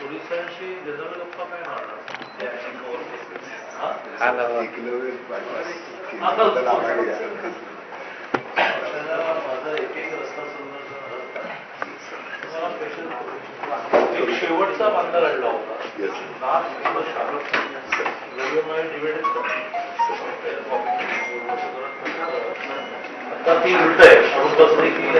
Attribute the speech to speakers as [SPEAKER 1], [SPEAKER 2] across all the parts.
[SPEAKER 1] पोलिसांशी जनरल गप्पा काय मारणार? हा? माझा एक एक रस्ता शेवटचा बांधा काढला होता. नाथ किंवा आता ती उलट आहे. म्हणून की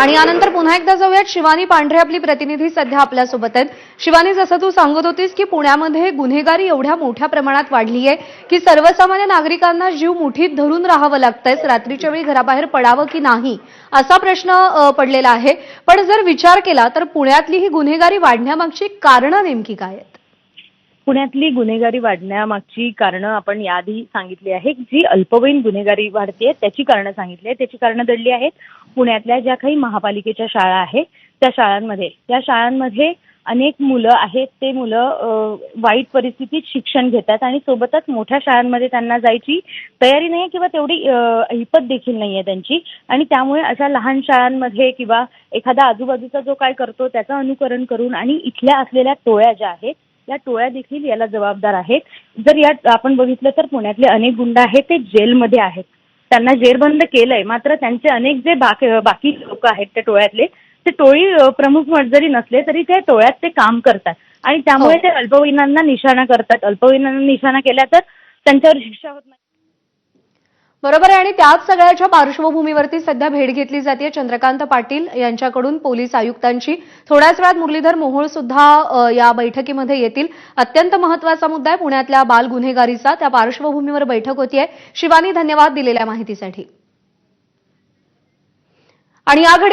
[SPEAKER 2] आणि यानंतर पुन्हा एकदा जाऊयात. शिवानी पांढरे आपली प्रतिनिधी सध्या आपल्यासोबत आहेत. शिवानी जसं तू सांगत होतीस की पुण्यामध्ये गुन्हेगारी एवढ्या मोठ्या प्रमाणात वाढली आहे की सर्वसामान्य नागरिकांना जीव मुठीत धरून राहावं लागतंय. रात्रीच्या वेळी घराबाहेर पडावं की नाही असा प्रश्न पडलेला आहे. पण जर विचार केला तर पुण्यातली ही गुन्हेगारी वाढण्यामागची कारणं नेमकी काय आहेत?
[SPEAKER 3] पुण्यातली गुन्हेगारी वाढण्यामागची कारणं आपण याआधी सांगितली आहे जी अल्पवयीन गुन्हेगारी वाढते त्याची कारणं सांगितली आहेत. त्याची कारणं दडली आहेत. पुण्यातल्या ज्या काही महापालिकेच्या शाळा आहेत त्या शाळांमध्ये त्या शाळांमध्ये अनेक मुलं आहेत. ते मुलं वाईट परिस्थितीत शिक्षण घेतात आणि सोबतच मोठ्या शाळांमध्ये त्यांना जायची तयारी नाही किंवा तेवढी हिपत ऐपत देखील नाहीये त्यांची. आणि त्यामुळे अशा लहान शाळांमध्ये किंवा एखादा आजूबाजूचा जो काय करतो त्याचं अनुकरण करून आणि इथल्या असलेल्या टोळ्या ज्या आहेत या टोळ्या देखील याला जबाबदार आहेत. जर यात आपण बघितलं तर पुण्यातले अनेक गुंड आहेत ते जेलमध्ये आहेत. त्यांना जेरबंद केलंय. मात्र त्यांचे अनेक जे बाकी लोक आहेत त्या टोळ्यातले ते टोळी प्रमुख जरी नसले तरी त्या टोळ्यात ते काम करतात. आणि त्यामुळे
[SPEAKER 2] हो.
[SPEAKER 3] ते अल्पवयीनांना निशाणा करतात. अल्पवयीनांना निशाणा केल्या तर त्यांच्यावर शिक्षा होत नाही.
[SPEAKER 2] बरोबर आहे. आणि त्याच सगळ्याच्या पार्श्वभूमीवरती सध्या भेट घेतली जाते चंद्रकांत पाटील यांच्याकडून पोलीस आयुक्तांची. थोड्याच वेळात मुरलीधर मोहोळ सुद्धा या बैठकीमध्ये येतील. अत्यंत महत्त्वाचा मुद्दा आहे पुण्यातल्या बाल गुन्हेगारीचा. त्या पार्श्वभूमीवर बैठक होतीये. शिवानी धन्यवाद दिलेल्या माहितीसाठी. आणि या